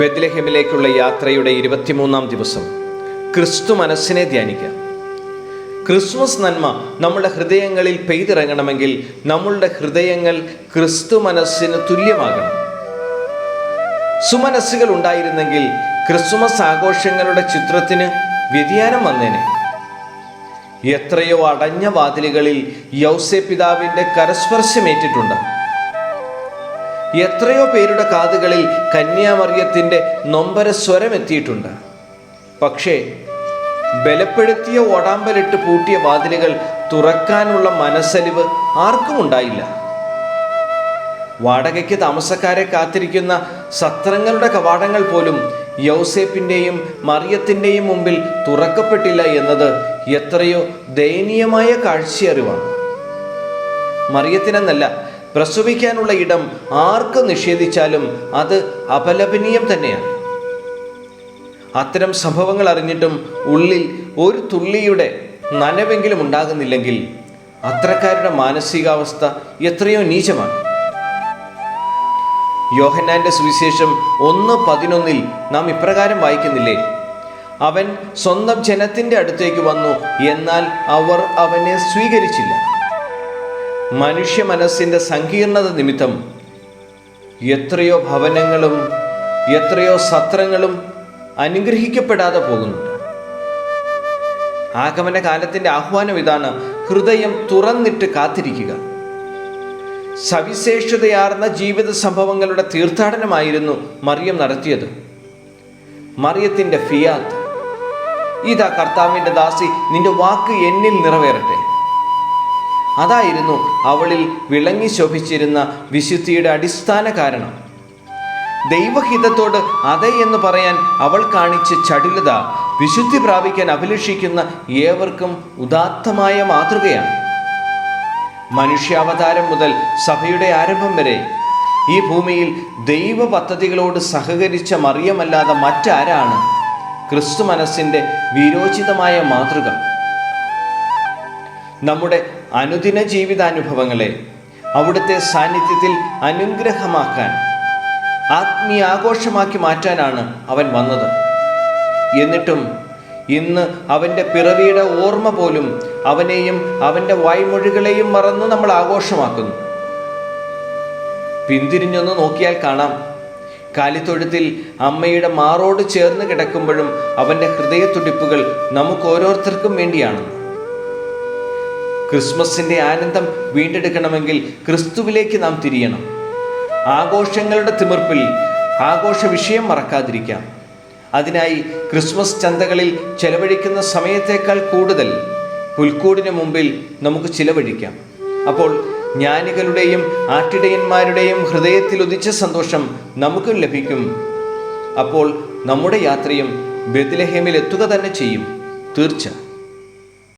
ബദ്ലഹെമിലേക്കുള്ള യാത്രയുടെ ഇരുപത്തിമൂന്നാം ദിവസം. ക്രിസ്തു മനസ്സിനെ ധ്യാനിക്കാം ക്രിസ്മസ് നന്മ നമ്മുടെ ഹൃദയങ്ങളിൽ പെയ്തിറങ്ങണമെങ്കിൽ നമ്മളുടെ ഹൃദയങ്ങൾ ക്രിസ്തു മനസ്സിന് തുല്യമാകണം. സുമനസ്സുകൾ ഉണ്ടായിരുന്നെങ്കിൽ ക്രിസ്മസ് ആഘോഷങ്ങളുടെ ചിത്രത്തിന് വ്യതിയാനം വന്നേനെ. എത്രയോ അടഞ്ഞ വാതിലുകളിൽ യൗസെ പിതാവിന്റെ കരസ്പർശമേറ്റിട്ടുണ്ട്. എത്രയോ പേരുടെ കാതുകളിൽ കന്യാമറിയത്തിന്റെ നൊമ്പര സ്വരം എത്തിയിട്ടുണ്ട്. പക്ഷേ ബലപ്പെടുത്തിയ ഓടാമ്പലിട്ട് പൂട്ടിയ വാതിലുകൾ തുറക്കാനുള്ള മനസ്സലിവ് ആർക്കും ഉണ്ടായില്ല. വാടകയ്ക്ക് താമസക്കാരെ കാത്തിരിക്കുന്ന സത്രങ്ങളുടെ കവാടങ്ങൾ പോലും യൗസേപ്പിന്റെയും മറിയത്തിന്റെയും മുമ്പിൽ തുറക്കപ്പെട്ടില്ല എന്നത് എത്രയോ ദയനീയമായ കാഴ്ചയറിവാണ്. മറിയത്തിനെന്നല്ല പ്രസവിക്കാനുള്ള ഇടം ആർക്ക് നിഷേധിച്ചാലും അത് അപലപനീയം തന്നെയാണ്. അത്തരം സംഭവങ്ങൾ അറിഞ്ഞിട്ടും ഉള്ളിൽ ഒരു തുള്ളിയുടെ നനവെങ്കിലും ഉണ്ടാകുന്നില്ലെങ്കിൽ അത്രക്കാരുടെ മാനസികാവസ്ഥ എത്രയോ നീചമാണ്. യോഹന്നാന്റെ സുവിശേഷം ഒന്ന് പതിനൊന്നിൽ നാം ഇപ്രകാരം വായിക്കുന്നില്ലേ? അവൻ സ്വന്തം ജനത്തിന്റെ അടുത്തേക്ക് വന്നു എന്നാൽ അവർ അവനെ സ്വീകരിച്ചില്ല. മനുഷ്യ മനസ്സിന്റെ സങ്കീർണത നിമിത്തം എത്രയോ ഭവനങ്ങളും എത്രയോ സത്രങ്ങളും അനുഗ്രഹിക്കപ്പെടാതെ പോകുന്നുണ്ട് ആഗമന കാലത്തിന്റെ ആഹ്വാനം ഇതാണ്. ഹൃദയം തുറന്നിട്ട് കാത്തിരിക്കുക. സവിശേഷതയാർന്ന ജീവിത സംഭവങ്ങളുടെ തീർത്ഥാടനമായിരുന്നു മറിയം നടത്തിയത്. മറിയത്തിന്റെ ഫിയാത്ത്. ഇതാ കർത്താവിന്റെ ദാസി നിന്റെ വാക്ക് എന്നിൽ നിറവേറട്ടെ. അതായിരുന്നു അവളിൽ വിളങ്ങി ശോഭിച്ചിരുന്ന വിശുദ്ധിയുടെ അടിസ്ഥാന കാരണം. ദൈവഹിതത്തോട് അതെ എന്ന് പറയാൻ അവൾ കാണിച്ച ചടുലത വിശുദ്ധി പ്രാപിക്കാൻ അഭിലഷിക്കുന്ന ഏവർക്കും ഉദാത്തമായ മാതൃകയാണ്. മനുഷ്യാവതാരം മുതൽ സഭയുടെ ആരംഭം വരെ ഈ ഭൂമിയിൽ ദൈവ പദ്ധതികളോട് സഹകരിച്ച മറിയമല്ലാതെ മറ്റാരാണ് ക്രിസ്തു മനസ്സിന്റെ വിരോചിതമായ മാതൃക? നമ്മുടെ അനുദിന ജീവിതാനുഭവങ്ങളെ അവിടുത്തെ സാന്നിധ്യത്തിൽ അനുഗ്രഹമാക്കാൻ ആത്മീയാഘോഷമാക്കി മാറ്റാനാണ് അവൻ വന്നത്. എന്നിട്ടും ഇന്ന് അവന്റെ പിറവിയുടെ ഓർമ്മ പോലും അവനെയും അവന്റെ വായ്മൊഴികളെയും മറന്ന് നമ്മൾ ആഘോഷമാക്കുന്നു. പിന്തിരിഞ്ഞൊന്ന് നോക്കിയാൽ കാണാം. കാലിത്തൊഴുത്തിൽ അമ്മയുടെ മാറോട് ചേർന്ന് കിടക്കുമ്പോഴും അവന്റെ ഹൃദയത്തുടിപ്പുകൾ നമുക്ക് ഓരോരുത്തർക്കും വേണ്ടിയാണ്. ക്രിസ്മസിന്റെ ആനന്ദം വീണ്ടെടുക്കണമെങ്കിൽ ക്രിസ്തുവിലേക്ക് നാം തിരിയണം. ആഘോഷങ്ങളുടെ തിമിർപ്പിൽ ആഘോഷ വിഷയം മറക്കാതിരിക്കാം. അതിനായി ക്രിസ്മസ് ചന്തകളിൽ ചെലവഴിക്കുന്ന സമയത്തേക്കാൾ കൂടുതൽ പുൽക്കൂടിന് മുമ്പിൽ നമുക്ക് ചിലവഴിക്കാം. അപ്പോൾ ജ്ഞാനികളുടെയും ആട്ടിടയന്മാരുടെയും ഹൃദയത്തിൽ ഉദിച്ച സന്തോഷം നമുക്കും ലഭിക്കും. അപ്പോൾ നമ്മുടെ യാത്രയും ബെത്ലഹേമിൽ എത്തുക തന്നെ ചെയ്യും. തീർച്ച